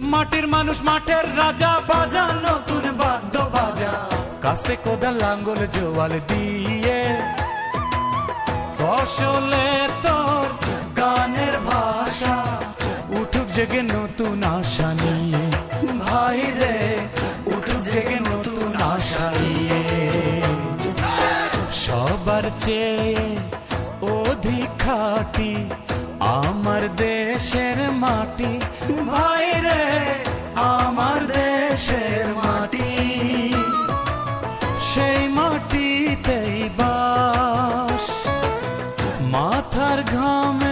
মাটির মানুষ, মাঠের রাজা, বাজা, নতুন বাদ্য বাজা কাস্তে কোদাল, লাঙ্গল, জোয়াল দিয়ে। ফসলে তোর গানের ভাষা, উঠুক জেগে নতুন আশা নিয়ে। ভাই রে, উঠুক জেগে নতুন আশা নিয়ে। সবার চেয়ে অধিক খাটি আমার দেশের মাটি। মাথার ঘামে